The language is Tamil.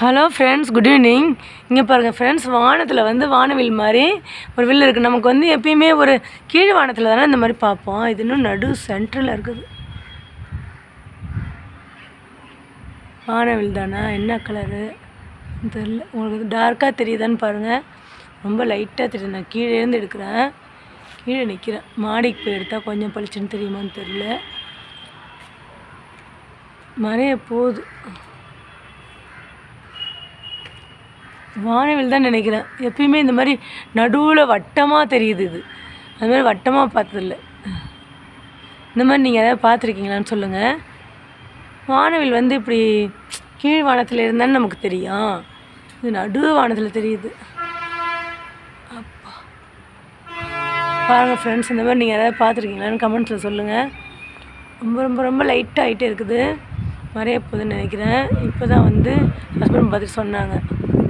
ஹலோ ஃப்ரெண்ட்ஸ் குட் ஈவினிங் இங்கே பாருங்கள் ஃப்ரெண்ட்ஸ் வானத்தில் வந்து வானவில் மாதிரி ஒரு வில் இருக்குது நமக்கு வந்து எப்பயுமே ஒரு கீழ் வானத்தில் தானே இந்த மாதிரி பார்ப்போம். இது இன்னும் நடு சென்ட்ரில் இருக்குது. வானவில் தானா? என்ன கலரு தெரில உங்களுக்கு டார்க்காக தெரியுதான்னு பாருங்கள் ரொம்ப லைட்டாக தெரியுது. நான் கீழே இருந்து எடுக்கிறேன். கீழே நிற்கிறேன் மாடிக்கு போய் எடுத்தால் கொஞ்சம் பளிச்சுன்னு தெரியுமான்னு தெரில மறைய போகுது. வானவில் தான் நினைக்கிறேன். எப்பயுமே இந்த மாதிரி நடுவில் வட்டமாக தெரியுது இது. அது மாதிரி வட்டமாக பார்த்ததில்ல. இந்த மாதிரி நீங்கள் எதாவது பார்த்துருக்கீங்களான்னு சொல்லுங்கள் வானவில் வந்து இப்படி கீழ் வானத்தில் இருந்தாலும் நமக்கு தெரியும். இது நடு வானத்தில் தெரியுது. அப்பா. பாருங்கள் ஃப்ரெண்ட்ஸ் இந்த மாதிரி நீங்கள் எதாவது பார்த்துருக்கீங்களான்னு கமெண்ட்ஸில் சொல்லுங்கள் ரொம்ப ரொம்ப ரொம்ப லைட்டாக ஆகிட்டே இருக்குது. மறைய போகுதுன்னு நினைக்கிறேன். இப்போ தான் வந்து ஹஸ்பண்ட் பார்த்துட்டு சொன்னாங்க.